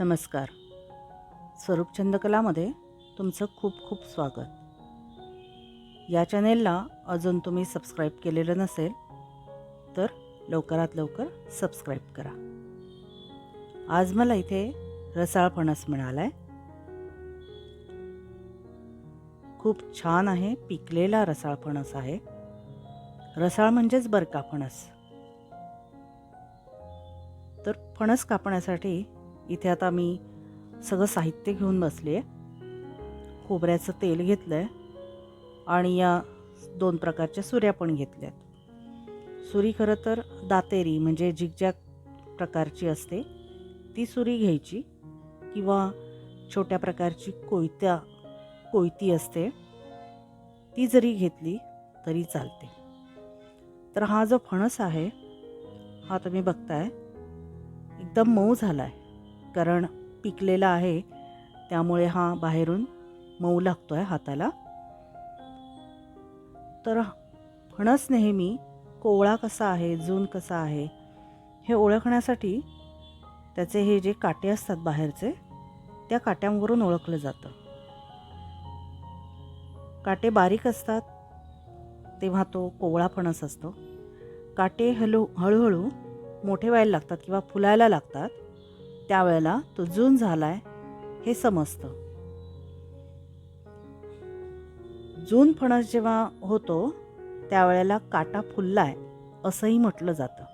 नमस्कार. स्वरूप चंदकलामध्ये तुमचं खूप खूप स्वागत. या चॅनेलला अजून तुम्ही सबस्क्राईब केलेलं नसेल तर लवकरात लवकर सबस्क्राईब करा. आज मला इथे रसाळ फणस मिळाला आहे खूप छान आहे पिकलेला रसाळ फणस आहे. रसाळ म्हणजेच बरका फणस. तर फणस कापण्यासाठी इथे आता मी सगळं साहित्य घेऊन बसले आहे खोबऱ्याचं तेल घेतलं आहे आणि या दोन प्रकारच्या सुऱ्या पण घेतल्यात. सुरी खरं तर दातेरी म्हणजे जिगजॅग प्रकारची असते. ती सुरी घ्यायची किंवा छोट्या प्रकारची कोयत्या कोयती असते. ती जरी घेतली तरी चालते. तर हा जो फणस आहे हा तुम्ही बघताय एकदम मऊ झाला आहे कारण पिकलेला आहे. त्यामुळे हा बाहेरून मऊ लागतो आहे हाताला. तर फणस नेहमी कोवळा कसा आहे जून कसा आहे हे ओळखण्यासाठी त्याचे हे जे काटे असतात बाहेरचे त्या काट्यांवरून ओळखलं जातं. काटे बारीक असतात तेव्हा तो कोवळा फणस असतो. काटे हलू हळूहळू मोठे व्हायला लागतात किंवा फुलायला लागतात. त्यावेळेला तो जून झालाय हे समजतं. जून फणस जेव्हा होतो त्यावेळेला काटा फुललाय असंही म्हटलं जातं.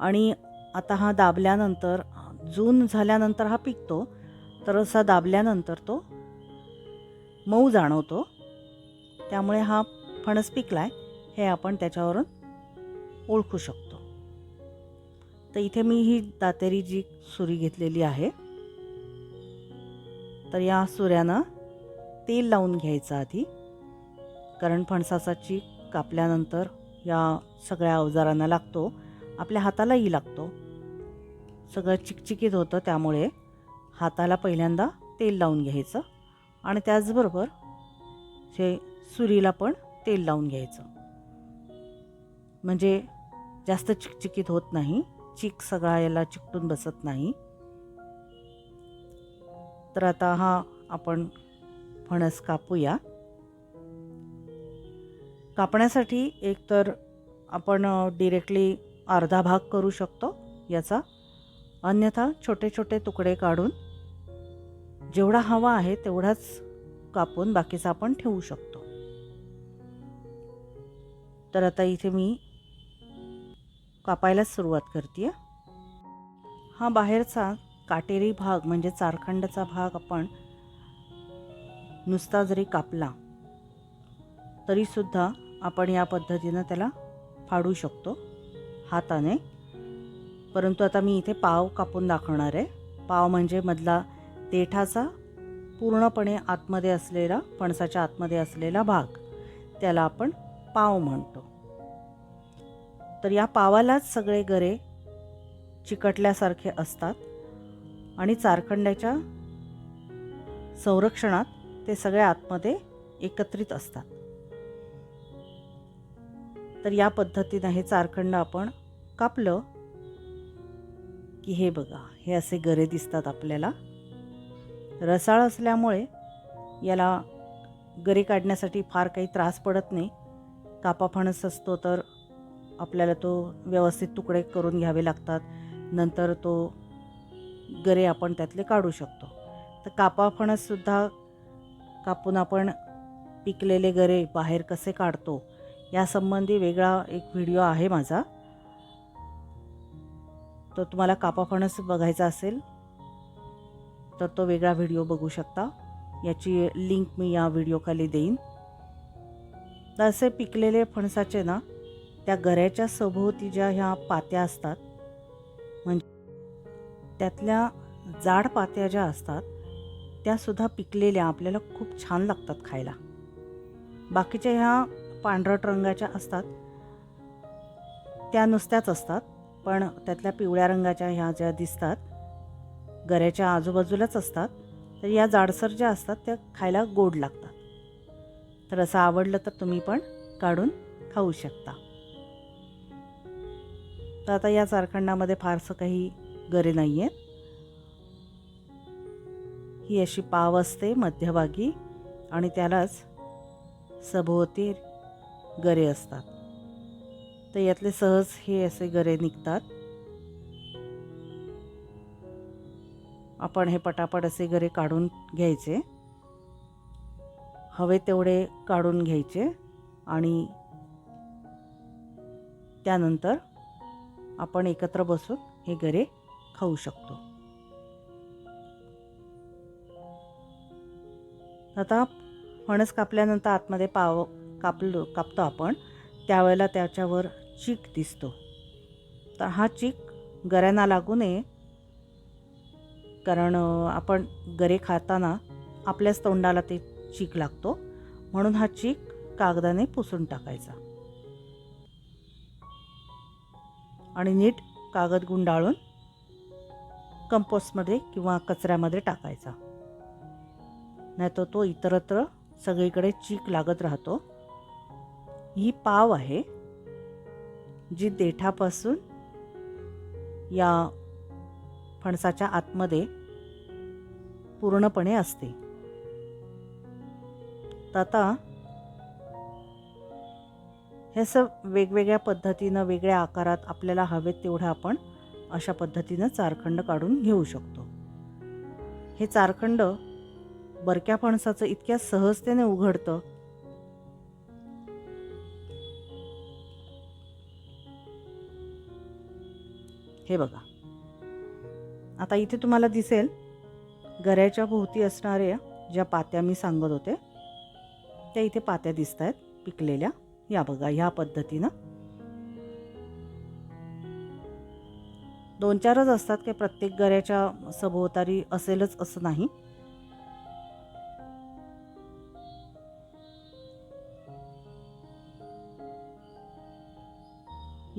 आणि आता हा दाबल्यानंतर जून झाल्यानंतर हा पिकतो तर असा दाबल्यानंतर तो मऊ जाणवतो. त्यामुळे हा फणस पिकलाय हे आपण त्याच्यावरून ओळखू शकतो. तर इथे मी ही दातेरी जी सुरी घेतलेली आहे तर या सुऱ्यानं तेल लावून घ्यायचं आधी. कारण फणसाचा चीक कापल्यानंतर या सगळ्या अवजारांना लागतो आपल्या हातालाही लागतो. सगळं चिकचिकीत होतं त्यामुळे हाताला पहिल्यांदा तेल लावून घ्यायचं आणि त्याचबरोबर हे सुरीला पण तेल लावून घ्यायचं. म्हणजे जास्त चिकचिकीत होत नाही. चीक सगळा याला चिकटून बसत नाही. तर आता हा आपण फणस कापूया. कापण्यासाठी एकतर आपण डिरेक्टली अर्धा भाग करू शकतो याचा. अन्यथा छोटे छोटे तुकडे काढून जेवढा हवा आहे तेवढाच कापून बाकीचा आपण ठेवू शकतो. तर आता इथे मी कापायलाच सुरुवात करते हा बाहेरचा काटेरी भाग म्हणजे चारखंडाचा भाग आपण नुसता जरी कापला तरीसुद्धा आपण या पद्धतीनं त्याला फाडू शकतो हाताने. परंतु आता मी इथे पाव कापून दाखवणार आहे. पाव म्हणजे मधला देठाचा पूर्णपणे आतमध्ये असलेला फणसाच्या आतमध्ये असलेला भाग. त्याला आपण पाव म्हणतो. तर या पावालाच सगळे गरे चिकटल्यासारखे असतात आणि चारखंड्याच्या संरक्षणात ते सगळे आतमध्ये एकत्रित असतात. तर या पद्धतीनं हे चारखंड आपण कापलं की हे बघा हे असे गरे दिसतात आपल्याला. रसाळ असल्यामुळे याला गरे काढण्यासाठी फार काही त्रास पडत नाही. कापाफणस असतो तर आपल्याला तो व्यवस्थित तुकडे करून घ्यावे लागतात. नंतर तो गरे आपण त्यातले काढू शकतो. तर कापा फणससुद्धा कापून आपण पिकलेले गरे बाहेर कसे काढतो यासंबंधी वेगळा एक व्हिडिओ आहे माझा. तर तुम्हाला कापा फणस बघायचा असेल तर तो वेगळा व्हिडिओ बघू शकता. याची लिंक मी या व्हिडिओखाली देईन. तर असे पिकलेले फणसाचे ना त्या गऱ्याच्या सभोवती ज्या ह्या पात्या असतात म्हणजे त्यातल्या जाड पात्या ज्या असतात त्यासुद्धा पिकलेल्या आपल्याला खूप छान लागतात खायला. बाकीच्या ह्या पांढरट रंगाच्या असतात त्या नुसत्याच असतात पण त्यातल्या पिवळ्या रंगाच्या ह्या ज्या दिसतात गऱ्याच्या आजूबाजूलाच असतात तर या जाडसर ज्या असतात त्या खायला गोड लागतात. तर असं आवडलं तर तुम्ही पण काढून खाऊ शकता. तर आता या चारखंडामध्ये फारसं काही गरे नाही आहेत ही अशी पाव असते मध्यभागी आणि त्यालाच सभोवती गरे असतात. तर यातले सहज हे असे गरे निघतात. आपण हे पटापट असे गरे काढून घ्यायचे. हवे तेवढे काढून घ्यायचे आणि त्यानंतर आपण एकत्र बसून हे गरे खाऊ शकतो. आता फणस कापल्यानंतर आतमध्ये पाव कापलो कापतो आपण. त्यावेळेला त्याच्यावर चीक दिसतो. तर हा चीक गऱ्यांना लागू नये. कारण आपण गरे खाताना आपल्याच तोंडाला ते चीक लागतो. म्हणून हा चीक कागदाने पुसून टाकायचा. आणि नीट कागद गुंडाळून कंपोस्टमध्ये किंवा कचऱ्यामध्ये टाकायचा. नाही तर तो इतरत्र सगळीकडे चीक लागत राहतो. ही पाव आहे जी देठापासून या फणसाच्या आतमध्ये पूर्णपणे असते. तर आता हे असं वेगवेगळ्या पद्धतीनं वेगळ्या आकारात आपल्याला हवेत तेवढं आपण अशा पद्धतीनं चारखंड काढून घेऊ शकतो. हे चारखंड बरक्या फणसाचं इतक्या सहजतेने उघडतं. हे बघा. आता इथे तुम्हाला दिसेल गऱ्याच्या भोवती असणाऱ्या ज्या पात्या मी सांगत होते त्या इथे पात्या दिसत आहेत पिकलेल्या. या बघा ह्या पद्धतीनं. दोन चारच असतात की प्रत्येक गऱ्याच्या सभोवतारी असेलच असं नाही.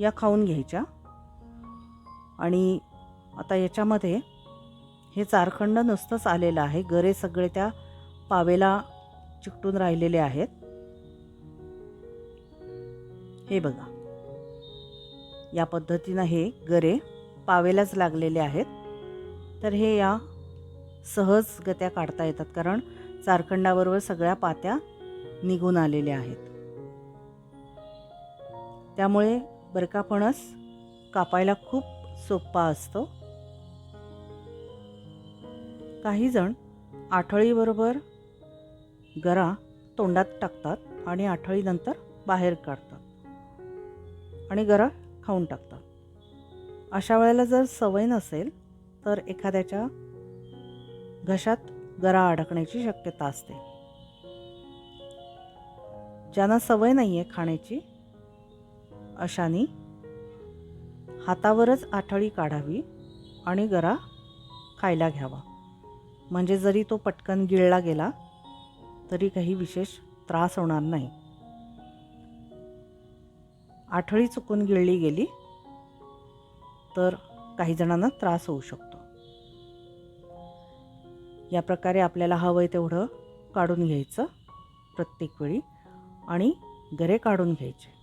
या खाऊन घ्यायच्या. आणि आता याच्यामध्ये हे चारखंड नुसतंच आलेलं आहे. गरे सगळे त्या पावेला चिकटून राहिलेले आहेत. हे बघा. या पद्धतीनं हे गरे पावेलाच लागलेले आहेत. तर हे या सहज गत्या काढता येतात कारण चारखंडाबरोबर सगळ्या पात्या निघून आलेल्या आहेत. त्यामुळे बरका फणस कापायला खूप सोपा असतो. काही जण आठळीबरोबर गरा तोंडात टाकतात आणि आठळीनंतर बाहेर काढतात. आणि गरा खाऊन टाकतात. अशा वेळेला जर सवय नसेल तर एखाद्याच्या घशात गरा अडकण्याची शक्यता असते. ज्यांना सवय नाही आहे खाण्याची अशानी हातावरच आठळी काढावी आणि गरा खायला घ्यावा. म्हणजे जरी तो पटकन गिळला गेला तरी काही विशेष त्रास होणार नाही. आठळी चुकून गिळली गेली तर काही जणांना त्रास होऊ शकतो. या प्रकारे आपल्याला हवं आहे तेवढं काढून घ्यायचं प्रत्येक वेळी आणि गरे काढून घ्यायचे.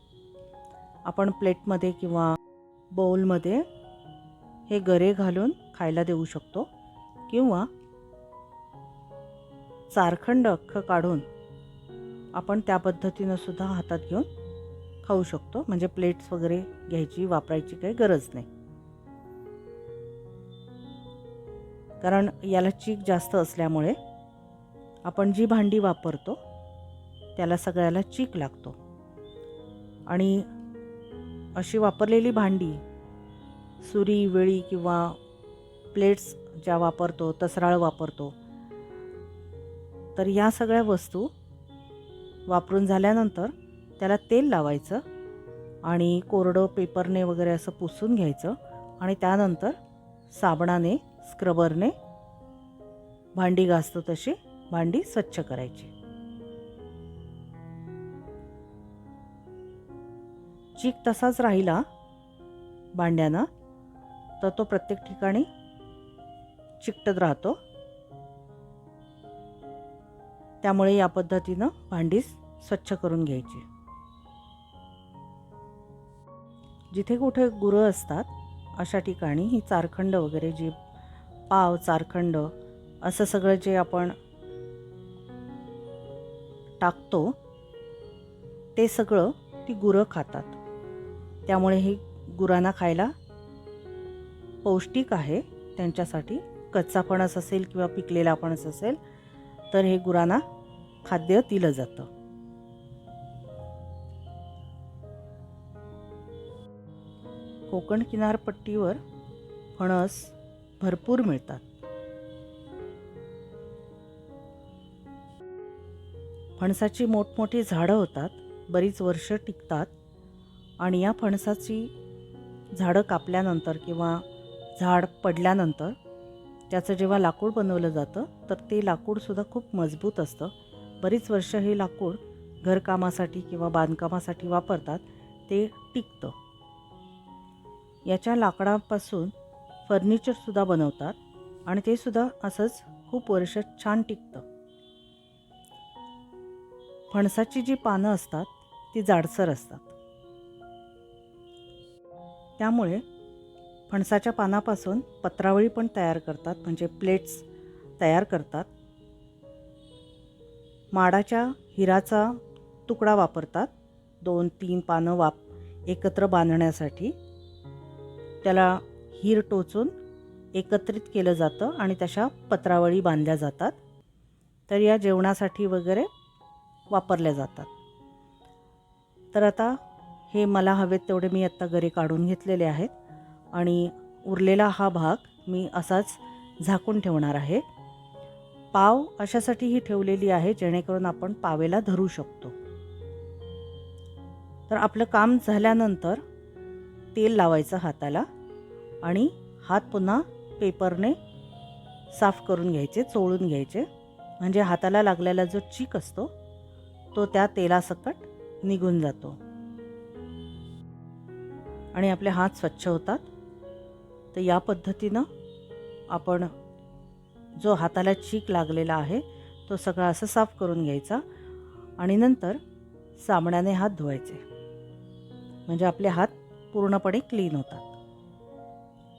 आपण प्लेटमध्ये किंवा बाउलमध्ये हे गरे घालून खायला देऊ शकतो किंवा चारखंड अख्खं काढून आपण त्या पद्धतीनं सुद्धा हातात घेऊन खाऊ शकतो. म्हणजे प्लेट्स वगैरे घ्यायची वापरायची काही गरज नाही. कारण याला चीक जास्त असल्यामुळे आपण जी भांडी वापरतो त्याला सगळ्याला चीक लागतो. आणि अशी वापरलेली भांडी सुरी वेळी किंवा प्लेट्स ज्या वापरतो तसराळ वापरतो तर या सगळ्या वस्तू वापरून झाल्यानंतर त्याला तेल लावायचं आणि कोरडं पेपरने वगैरे असं पुसून घ्यायचं आणि त्यानंतर साबणाने स्क्रबरने भांडी घासतो तशी भांडी स्वच्छ करायची. चीक तसाच राहिला भांड्यानं तर तो प्रत्येक ठिकाणी चिकटत राहतो. त्यामुळे या पद्धतीनं भांडी स्वच्छ करून घ्यायची. जिथे कुठे गुरं असतात अशा ठिकाणी ही चारखंड वगैरे जे पाव चारखंड असं सगळं जे आपण टाकतो ते सगळं ती गुरं खातात. त्यामुळे ही गुरांना खायला पौष्टिक आहे त्यांच्यासाठी कच्चा फणस असेल किंवा पिकलेला फणस असेल तर हे गुरांना खाद्य दिलं जातं. कोकण किनारपट्टीवर फणस भरपूर मिळतात. फणसाची मोठमोठी झाडं होतात बरीच वर्ष टिकतात आणि या फणसाची झाडं कापल्यानंतर किंवा झाड पडल्यानंतर त्याचं जेव्हा लाकूड बनवलं जातं तर ते लाकूडसुद्धा खूप मजबूत असतं. बरीच वर्ष हे लाकूड घरकामासाठी किंवा बांधकामासाठी वापरतात ते टिकतं. याच्या लाकडापासून फर्निचरसुद्धा बनवतात आणि ते सुद्धा असंच खूप वर्ष छान टिकतं. फणसाची जी पानं असतात ती जाडसर असतात. त्यामुळे फणसाच्या पानापासून पत्रावळी पण तयार करतात म्हणजे प्लेट्स तयार करतात. माडाच्या हिराचा तुकडा वापरतात. दोन तीन पानं वाप एकत्र बांधण्यासाठी. त्याला हिर टोचून एकत्रित केलं जातं आणि तशा पत्रावळी बांधल्या जातात. तर या जेवणासाठी वगैरे वापरल्या जातात. तर आता हे मला हवेत तेवढे मी आत्ता घरी काढून घेतलेले आहेत आणि उरलेला हा भाग मी असाच झाकून ठेवणार आहे. पाव अशासाठी ही ठेवलेली आहे जेणेकरून आपण पावेला धरू शकतो. तर आपलं काम झाल्यानंतर तेल लावायचं हाताला आणि हात पुन्हा पेपरने साफ करून घ्यायचे चोळून घ्यायचे. म्हणजे हाताला लागलेला जो चीक असतो तो त्या तेलासकट निघून जातो. आणि आपले हात स्वच्छ होतात. तर या पद्धतीनं आपण जो हाताला चीक लागलेला आहे तो सगळा असं साफ करून घ्यायचा आणि नंतर साबणाने हात धुवायचे. म्हणजे आपले हात पूर्णपणे क्लीन होतात.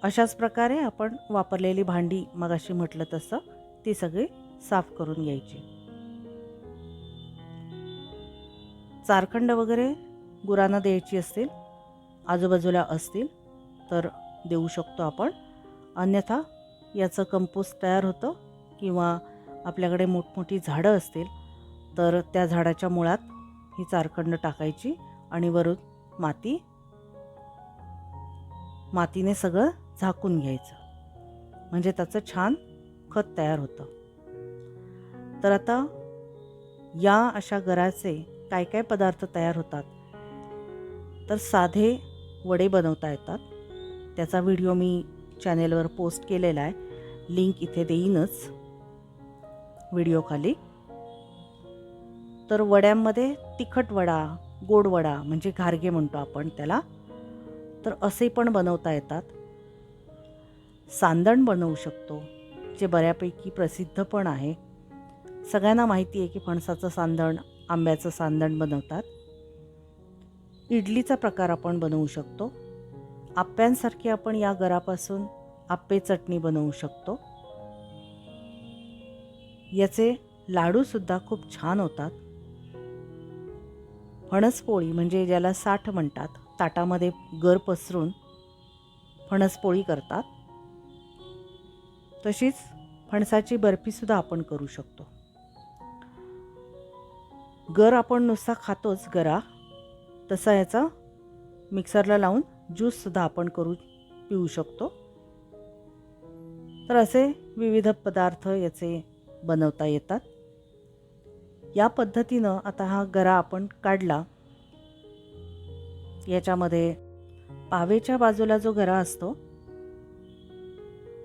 अशाच प्रकारे आपण वापरलेली भांडी मगाशी म्हटलं तसं ती सगळी साफ करून घ्यायची. चारखंड वगैरे गुरांना द्यायची असतील आजूबाजूला असतील तर देऊ शकतो आपण. अन्यथा याचं कंपोस्ट तयार होतं किंवा आपल्याकडे मोठमोठी झाडं असतील तर त्या झाडाच्या मुळात ही चारखंड टाकायची आणि वरून माती मातीने सगळं झाकून घ्यायचं. म्हणजे त्याचं छान खत तयार होतं. तर आता या अशा गराचे काय काय पदार्थ तयार होतात तर साधे वडे बनवता येतात. त्याचा व्हिडिओ मी चॅनेलवर पोस्ट केलेला आहे. लिंक इथे देईनच व्हिडिओखाली तर वड्यांमध्ये तिखट वडा गोड वडा म्हणजे घारगे म्हणतो आपण त्याला. तर असे पण बनवता येतात. सांदण बनवू शकतो जे बऱ्यापैकी प्रसिद्ध पण आहे. सगळ्यांना माहिती आहे की फणसाचं सांदण आंब्याचं सांदण बनवतात. इडलीचा प्रकार आपण बनवू शकतो. आप्यांसारखी आपण या गरापासून आप्पे चटणी बनवू शकतो. याचे लाडूसुद्धा खूप छान होतात. फणसपोळी म्हणजे ज्याला साठ म्हणतात. ताटामध्ये गर पसरून फणसपोळी करतात. तशीच फणसाची बर्फीसुद्धा आपण करू शकतो. गर आपण नुसता खातोच गरा. तसा याचा मिक्सरला लावून ज्यूससुद्धा आपण करू पिऊ शकतो. तर असे विविध पदार्थ याचे बनवता येतात. या पद्धतीनं आता हा गरा आपण काढला. याच्यामध्ये पावेच्या बाजूला जो गरा असतो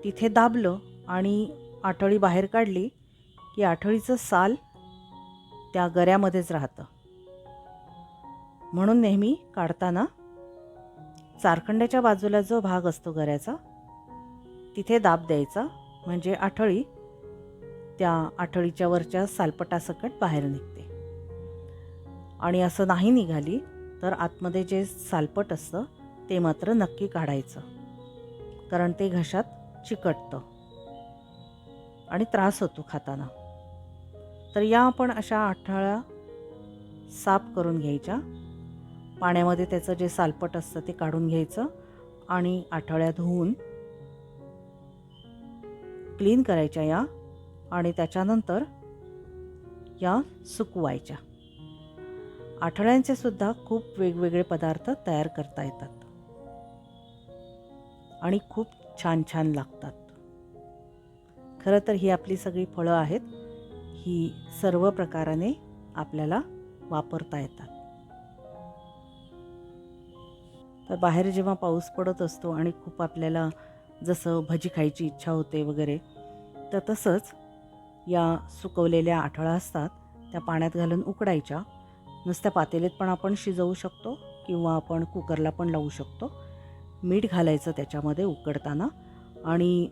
तिथे दाबलं आणि आठळी बाहेर काढली की आठळीचं साल त्या गऱ्यामध्येच राहतं. म्हणून नेहमी काढताना चारखंड्याच्या बाजूला जो भाग असतो गऱ्याचा तिथे दाब द्यायचा म्हणजे आठळी त्या आठळीच्या वरच्या सालपटासकट बाहेर निघते. आणि असं नाही निघाली तर आतमध्ये जे सालपट असतं ते मात्र नक्की काढायचं. कारण ते घशात चिकटतं. आणि त्रास होतो खाताना. तर या आपण अशा आठळ्या साफ करून घ्यायच्या. पाण्यामध्ये त्याचं जे सालपट असतं ते काढून घ्यायचं आणि आठवड्या धुवून क्लीन करायच्या या आणि त्याच्यानंतर या सुकवायच्या. आठवड्यांचे सुद्धा खूप वेगवेगळे पदार्थ तयार करता येतात. आणि खूप छान छान लागतात. खरं तर ही आपली सगळी फळं आहेत. ही सर्व प्रकाराने आपल्याला वापरता येतात. तर बाहेर जेव्हा पाऊस पडत असतो आणि खूप आपल्याला जसं भजी खायची इच्छा होते वगैरे तर तसंच या सुकवलेल्या आठळा असतात त्या पाण्यात घालून उकडायच्या. नुसत्या पातेलीत पण आपण शिजवू शकतो किंवा आपण कुकरला पण लावू शकतो. मीठ घालायचं त्याच्यामध्ये उकडताना आणि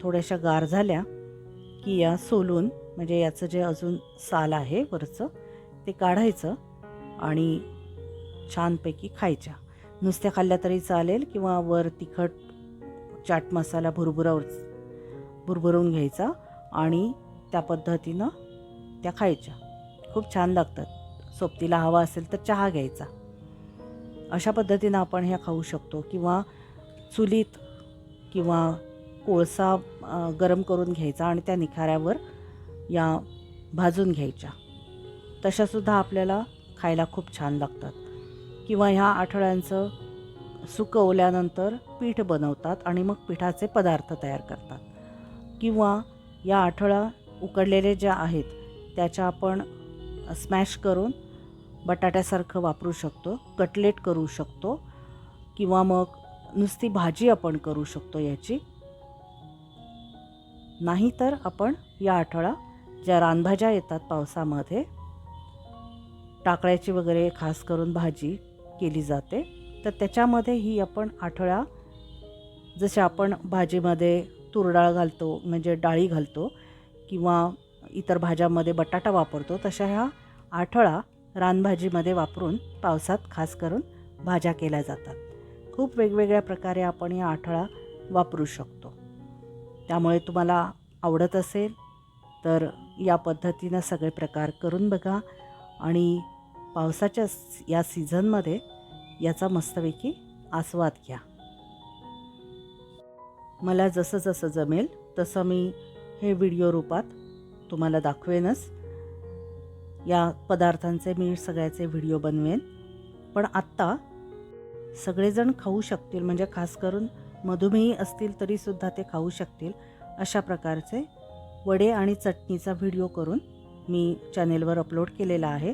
थोड्याशा गार झाल्या की या सोलून म्हणजे याचं जे अजून साल आहे वरचं ते काढायचं आणि छानपैकी खायच्या. नुसत्या खाल्ल्या तरी चालेल किंवा वर तिखट चाट मसाला भुरभुरावर भुरभुरून घ्यायचा आणि त्या पद्धतीनं त्या खायच्या. खूप छान लागतात. सोबतीला हवा असेल तर चहा घ्यायचा. अशा पद्धतीनं आपण ह्या खाऊ शकतो किंवा चुलीत किंवा कोळसा गरम करून घ्यायचा आणि त्या निखाऱ्यावर या भाजून घ्यायच्या. तशासुद्धा आपल्याला खायला खूप छान लागतात. किंवा ह्या आठवड्यांचं सुकवल्यानंतर पीठ बनवतात आणि मग पिठाचे पदार्थ तयार करतात. किंवा या आठवडा उकडलेले ज्या आहेत त्याच्या आपण स्मॅश करून बटाट्यासारखं वापरू शकतो कटलेट करू शकतो किंवा मग नुसती भाजी आपण करू शकतो याची. नाहीतर आपण या आठवडा ज्या रानभाज्या येतात पावसामध्ये टाकळ्याची वगैरे खास करून भाजी केली जाते तर त्याच्यामध्ये ही आपण आठवळा जसे आपण भाजीमध्ये तुरडाळ घालतो म्हणजे डाळी घालतो किंवा इतर भाज्यामध्ये बटाटा वापरतो तशा ह्या आठळा रानभाजीमध्ये वापरून पावसात खास करून भाज्या केल्या जातात. खूप वेगवेगळ्या प्रकारे आपण या आठळा वापरू शकतो. त्यामुळे तुम्हाला आवडत असेल तर या पद्धतीनं सगळे प्रकार करून बघा आणि पावसाच्या या सीझनमध्ये याचा मस्तपैकी आस्वाद घ्या. मला जसं जसं जमेल तसं मी हे व्हिडिओ रूपात तुम्हाला दाखवेनच. या पदार्थांचे मी सगळ्याचे व्हिडिओ बनवेन. पण आत्ता सगळेजण खाऊ शकतील म्हणजे खास करून मधुमेही असतील तरीसुद्धा ते खाऊ शकतील अशा प्रकारचे वडे आणि चटणीचा व्हिडिओ करून मी चॅनेलवर अपलोड केलेला आहे.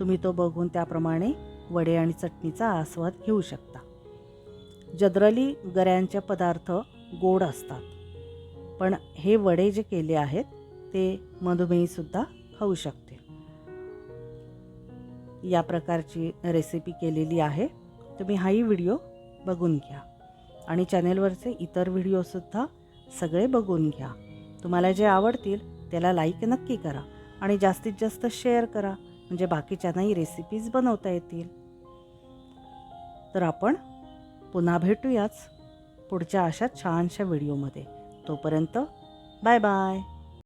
तुम्ही तो बघून त्याप्रमाणे वडे आणि चटणीचा आस्वाद घेऊ शकता. जनरली गऱ्यांचे पदार्थ गोड असतात पण हे वडे जे केले आहेत ते मधुमेहीसुद्धा खाऊ शकतात. या प्रकारची रेसिपी केलेली आहे. तुम्ही हाही व्हिडिओ बघून घ्या. आणि चॅनेलवरचे इतर व्हिडिओसुद्धा सगळे बघून घ्या. तुम्हाला जे आवडतील त्याला लाईक नक्की करा आणि जास्तीत जास्त शेअर करा. म्हणजे बाकीच्यांनाही रेसिपीज बनवता येतील. तर आपण पुन्हा भेटूयाच पुढच्या अशा छानशा व्हिडिओमध्ये तोपर्यंत बाय बाय